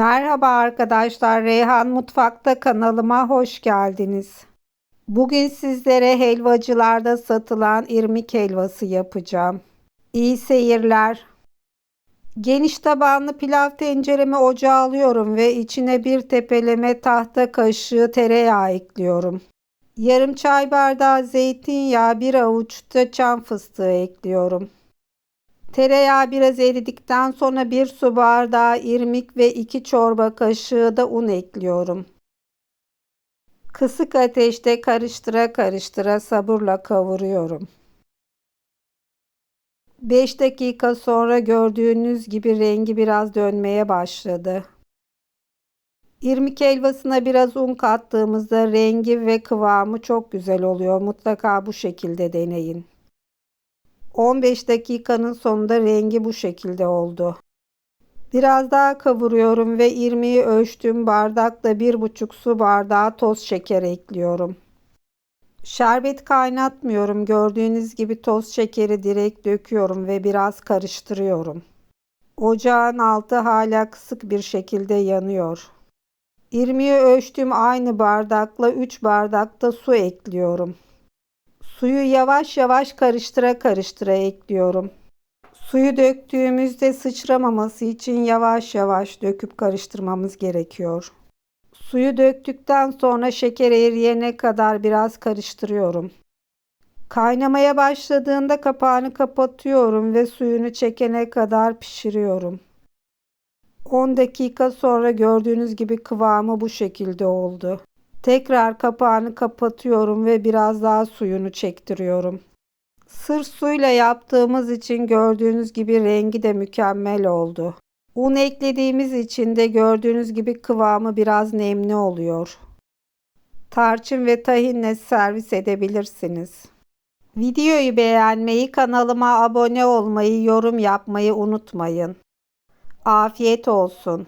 Merhaba arkadaşlar, Reyhan Mutfak'ta kanalıma hoş geldiniz. Bugün sizlere helvacılarda satılan irmik helvası yapacağım. İyi seyirler. Geniş tabanlı pilav tenceremi ocağa alıyorum ve içine bir tepeleme tahta kaşığı tereyağı ekliyorum. Yarım çay bardağı zeytinyağı, bir avuç da çam fıstığı ekliyorum. Tereyağı biraz eridikten sonra bir su bardağı irmik ve iki çorba kaşığı da un ekliyorum. Kısık ateşte karıştıra karıştıra sabırla kavuruyorum. 5 dakika sonra gördüğünüz gibi rengi biraz dönmeye başladı. İrmik helvasına biraz un kattığımızda rengi ve kıvamı çok güzel oluyor. Mutlaka bu şekilde deneyin. 15 dakikanın sonunda rengi bu şekilde oldu. Biraz daha kavuruyorum ve irmiği ölçtüğüm bardakla 1,5 su bardağı toz şeker ekliyorum. Şerbet kaynatmıyorum. Gördüğünüz gibi toz şekeri direkt döküyorum ve biraz karıştırıyorum. Ocağın altı hala kısık bir şekilde yanıyor. İrmiği ölçtüğüm aynı bardakla 3 bardak da su ekliyorum. Suyu yavaş yavaş karıştıra karıştıra ekliyorum. Suyu döktüğümüzde sıçramaması için yavaş yavaş döküp karıştırmamız gerekiyor. Suyu döktükten sonra şeker eriyene kadar biraz karıştırıyorum. Kaynamaya başladığında kapağını kapatıyorum ve suyunu çekene kadar pişiriyorum. 10 dakika sonra gördüğünüz gibi kıvamı bu şekilde oldu. Tekrar kapağını kapatıyorum ve biraz daha suyunu çektiriyorum. Sırf suyla yaptığımız için gördüğünüz gibi rengi de mükemmel oldu. Un eklediğimiz için de gördüğünüz gibi kıvamı biraz nemli oluyor. Tarçın ve tahinle servis edebilirsiniz. Videoyu beğenmeyi, kanalıma abone olmayı, yorum yapmayı unutmayın. Afiyet olsun.